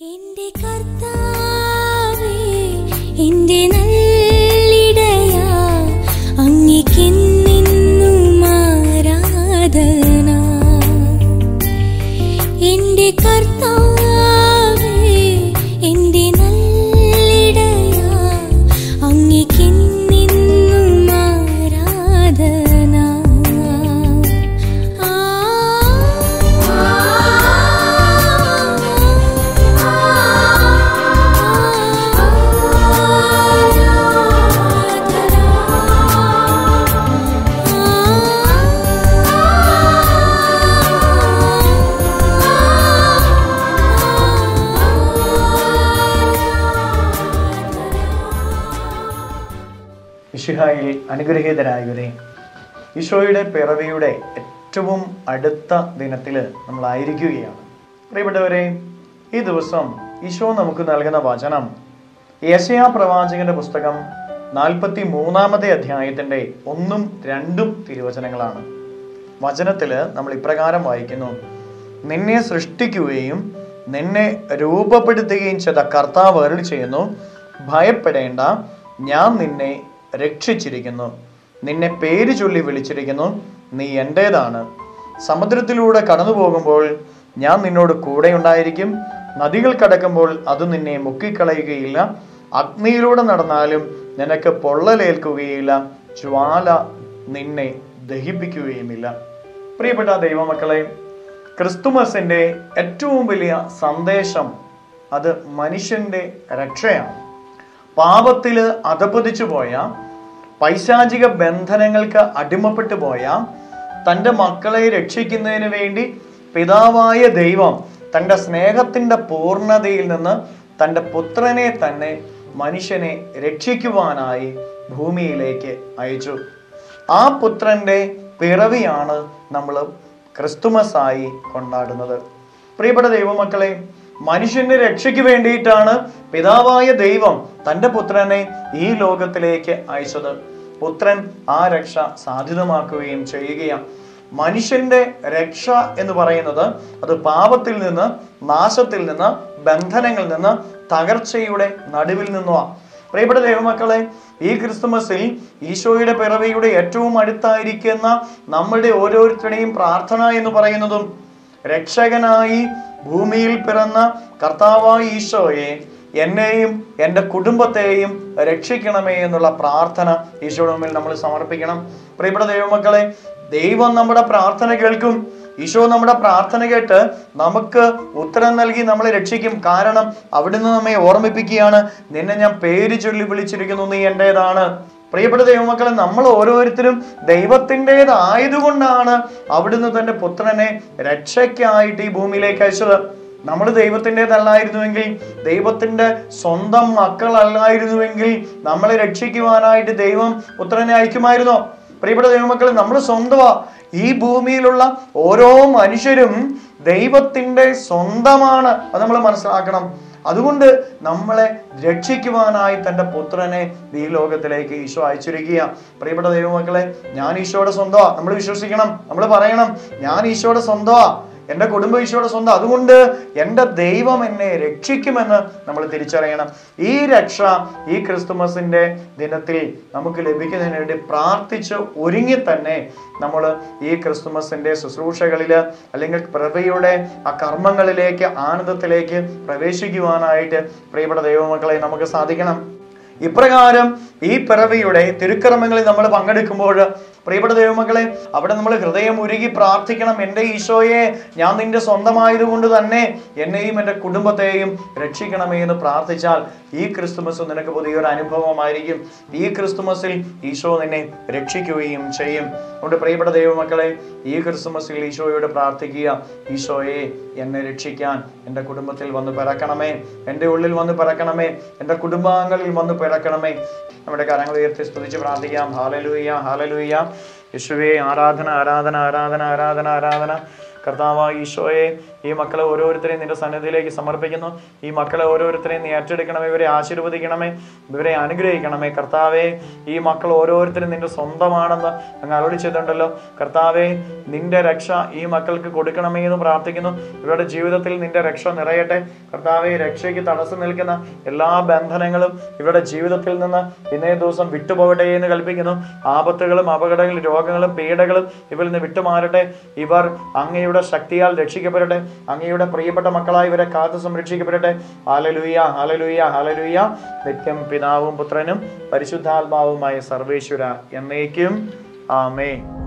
എന്റെ കർത്താവേ എന്റെ മിശിഹായിൽ അനുഗ്രഹീതരായവരെ ഈശോയുടെ പിറവിയുടെ ഏറ്റവും അടുത്ത ദിനത്തിൽ നമ്മളായിരിക്കുകയാണ്. പ്രിയപ്പെട്ടവരെ ഈ ദിവസം ഈശോ നമുക്ക് നൽകുന്ന വചനം യേശയാ പ്രവാചകന്റെ പുസ്തകം നാൽപ്പത്തി മൂന്നാമത്തെ അധ്യായത്തിന്റെ ഒന്നും രണ്ടും തിരുവചനങ്ങളാണ്. വചനത്തിൽ നമ്മൾ ഇപ്രകാരം വായിക്കുന്നു. നിന്നെ സൃഷ്ടിക്കുകയും നിന്നെ രൂപപ്പെടുത്തുകയും ചെയ്ത കർത്താവ് ചെയ്യുന്നു ഭയപ്പെടേണ്ട ഞാൻ നിന്നെ രക്ഷിച്ചിരിക്കുന്നു. നിന്നെ പേര് ചൊല്ലി വിളിച്ചിരിക്കുന്നു. നീ എന്റേതാണ് സമുദ്രത്തിലൂടെ കടന്നു പോകുമ്പോൾ ഞാൻ നിന്നോട് കൂടെ ഉണ്ടായിരിക്കും നദികൾ കടക്കുമ്പോൾ അത് നിന്നെ മുക്കിക്കളയുകയില്ല. അഗ്നിയിലൂടെ നടന്നാലും നിനക്ക് പൊള്ളലേൽക്കുകയില്ല. ജ്വാല നിന്നെ ദഹിപ്പിക്കുകയുമില്ല. പ്രിയപ്പെട്ട ദൈവമക്കളെ ക്രിസ്തുമസിന്റെ ഏറ്റവും വലിയ സന്ദേശം അത് മനുഷ്യന്റെ രക്ഷയാണ്. പാപത്തിൽ അധപതിച്ചു പോയ പൈശാചിക ബന്ധനങ്ങൾക്ക് അടിമപ്പെട്ടു പോയ തന്റെ മക്കളെ രക്ഷിക്കുന്നതിന് വേണ്ടി പിതാവായ ദൈവം തന്റെ സ്നേഹത്തിന്റെ പൂർണതയിൽ നിന്ന് തന്റെ പുത്രനെ തന്നെ മനുഷ്യനെ രക്ഷിക്കുവാനായി ഭൂമിയിലേക്ക് അയച്ചു. ആ പുത്രന്റെ പിറവിയാണ് നമ്മൾ ക്രിസ്തുമസായി കൊണ്ടാടുന്നത്. പ്രിയപ്പെട്ട ദൈവമക്കളെ മനുഷ്യന്റെ രക്ഷയ്ക്ക് വേണ്ടിയിട്ടാണ് പിതാവായ ദൈവം തന്റെ പുത്രനെ ഈ ലോകത്തിലേക്ക് അയച്ചത്. പുത്രൻ ആ രക്ഷ സാധ്യതമാക്കുകയും ചെയ്യുകയാണ്. മനുഷ്യന്റെ രക്ഷ എന്ന് പറയുന്നത് അത് പാപത്തിൽ നിന്ന് നാശത്തിൽ നിന്ന് ബന്ധനങ്ങളിൽ നിന്ന് തകർച്ചയുടെ നടുവിൽ നിന്നുമാണ് പ്രിയപ്പെട്ട ദൈവമക്കളെ ഈ ക്രിസ്തുമസിൽ ഈശോയുടെ പിറവിയുടെ ഏറ്റവും അടുത്തായിരിക്കുന്ന നമ്മളുടെ ഓരോരുത്തരുടെയും പ്രാർത്ഥന എന്ന് പറയുന്നതും രക്ഷകനായി ഭൂമിയിൽ പിറന്ന കർത്താവായ ഈശോയെ എന്നെയും എന്റെ കുടുംബത്തെയും രക്ഷിക്കണമേ എന്നുള്ള പ്രാർത്ഥന ഈശോയുടെ മുമ്പിൽ നമ്മൾ സമർപ്പിക്കണം. പ്രിയപ്പെട്ട ദൈവമക്കളെ ദൈവം നമ്മുടെ പ്രാർത്ഥന കേൾക്കും. ഈശോ നമ്മുടെ പ്രാർത്ഥന കേട്ട് നമുക്ക് ഉത്തരം നൽകി നമ്മളെ രക്ഷിക്കും. കാരണം അവിടുന്ന് നമ്മെ ഓർമ്മിപ്പിക്കുകയാണ്. നിന്നെ ഞാൻ പേര് ചൊല്ലി വിളിച്ചിരിക്കുന്നു. നീ എന്റെതാണ്. പ്രിയപ്പെട്ട ദൈവമക്കളെ നമ്മൾ ഓരോരുത്തരും ദൈവത്തിന്റെതായതുകൊണ്ടാണ് അവിടുന്ന് തന്റെ പുത്രനെ രക്ഷയ്ക്കായിട്ട് ഈ ഭൂമിയിലേക്ക് അയച്ചത്. നമ്മൾ ദൈവത്തിന്റെതല്ലായിരുന്നുവെങ്കിൽ ദൈവത്തിന്റെ സ്വന്തം മക്കളല്ലായിരുന്നുവെങ്കിൽ നമ്മളെ രക്ഷിക്കുവാനായിട്ട് ദൈവം പുത്രനെ അയക്കുമായിരുന്നോ? പ്രിയപ്പെട്ട ദൈവമക്കളെ നമ്മൾ സ്വന്തമാ. ഈ ഭൂമിയിലുള്ള ഓരോ മനുഷ്യരും ദൈവത്തിന്റെ സ്വന്തമാണ്. അത് നമ്മൾ മനസ്സിലാക്കണം. അതുകൊണ്ട് നമ്മളെ രക്ഷിക്കുവാനായി തന്റെ പുത്രനെ ഈ ലോകത്തിലേക്ക് ഈശോ അയച്ചിരിക്കുക പ്രിയപ്പെട്ട ദൈവമക്കളെ ഞാൻ ഈശോയുടെ സ്വന്തമാ. നമ്മൾ വിശ്വസിക്കണം. നമ്മൾ പറയണം ഞാൻ ഈശോയുടെ സ്വന്തമാ. എന്റെ കുടുംബം ഈശോയുടെ സ്വന്തം. അതുകൊണ്ട് എന്റെ ദൈവം എന്നെ രക്ഷിക്കുമെന്ന് നമ്മൾ തിരിച്ചറിയണം. ഈ രക്ഷ ഈ ക്രിസ്തുമസിന്റെ ദിനത്തിൽ നമുക്ക് ലഭിക്കുന്നതിന് വേണ്ടി പ്രാർത്ഥിച്ച് ഒരുങ്ങി തന്നെ നമ്മൾ ഈ ക്രിസ്തുമസിന്റെ ശുശ്രൂഷകളിൽ അല്ലെങ്കിൽ പ്രഭയുടെ ആ കർമ്മങ്ങളിലേക്ക് ആനന്ദത്തിലേക്ക് പ്രവേശിക്കുവാനായിട്ട് പ്രിയപ്പെട്ട ദൈവമക്കളെ നമുക്ക് സാധിക്കണം. ഇപ്രകാരം ഈ പിറവിയുടെ തിരുക്കർമ്മങ്ങളിൽ നമ്മൾ പങ്കെടുക്കുമ്പോൾ പ്രിയപ്പെട്ട ദൈവമക്കളെ അവിടെ നമ്മൾ ഹൃദയം ഉരുകി പ്രാർത്ഥിക്കണം എന്റെ ഈശോയെ ഞാൻ നിന്റെ സ്വന്തമായതുകൊണ്ട് തന്നെ എന്നെയും എന്റെ കുടുംബത്തെയും രക്ഷിക്കണമേ എന്ന് പ്രാർത്ഥിച്ചാൽ ഈ ക്രിസ്തുമസ് നിനക്ക് പുതിയൊരു അനുഭവമായിരിക്കും. ഈ ക്രിസ്തുമസിൽ ഈശോ നിന്നെ രക്ഷിക്കുകയും ചെയ്യും. അതുകൊണ്ട് പ്രിയപ്പെട്ട ദൈവമക്കളെ ഈ ക്രിസ്തുമസിൽ ഈശോയോട് പ്രാർത്ഥിക്കുക ഈശോയെ എന്നെ രക്ഷിക്കാൻ എന്റെ കുടുംബത്തിൽ വന്ന് പിറക്കണമേ എന്റെ ഉള്ളിൽ വന്ന് പിറക്കണമേ എന്റെ കുടുംബാംഗങ്ങളിൽ വന്ന് പിറക്കണമേ. നമ്മുടെ കരങ്ങൾ ഉയർത്തി സ്തുതിച്ച് പ്രാർത്ഥിക്കാം. ഹാലലൂയ ഹാലലൂയ യേശുവേ ആരാധന ആരാധന ആരാധന ആരാധന ആരാധന. കർത്താവായ ഈശോയെ ഈ മക്കളെ ഓരോരുത്തരെയും നിന്റെ സന്നിധിയിലേക്ക് സമർപ്പിക്കുന്നു. ഈ മക്കളെ ഓരോരുത്തരെയും നീ ഏറ്റെടുക്കണമേ ഇവരെ ആശീർവദിക്കണമേ ഇവരെ അനുഗ്രഹിക്കണമേ. കർത്താവെ ഈ മക്കൾ ഓരോരുത്തരും നിന്റെ സ്വന്തമാണെന്ന് അങ്ങ് അരുളി ചെയ്തിട്ടുണ്ടല്ലോ. കർത്താവെ നിന്റെ രക്ഷ ഈ മക്കൾക്ക് കൊടുക്കണമേ എന്ന് പ്രാർത്ഥിക്കുന്നു. ഇവരുടെ ജീവിതത്തിൽ നിന്റെ രക്ഷ നിറയട്ടെ. കർത്താവെ രക്ഷയ്ക്ക് തടസ്സം നിൽക്കുന്ന എല്ലാ ബന്ധനങ്ങളും ഇവരുടെ ജീവിതത്തിൽ നിന്ന് ഇന്നേ ദിവസം വിട്ടുപോകട്ടെ എന്ന് കൽപ്പിക്കുന്നു. ആപത്തുകളും അപകടങ്ങളും രോഗങ്ങളും പീഡകളും ഇവരിൽ നിന്ന് വിട്ടുമാറട്ടെ. ഇവർ അങ്ങയുടെ ശക്തിയാൽ രക്ഷിക്കപ്പെടട്ടെ. അങ്ങയുടെ പ്രിയപ്പെട്ട മക്കളായി ഇവരെ കാത്തു സംരക്ഷിക്കപ്പെടട്ടെ. ഹാലലുയ്യ ഹാലലുയ്യ ഹാലലുയ്യ നിത്യം പിതാവും പുത്രനും പരിശുദ്ധാത്മാവുമായ സർവേശ്വര എന്നേക്കും. ആമേ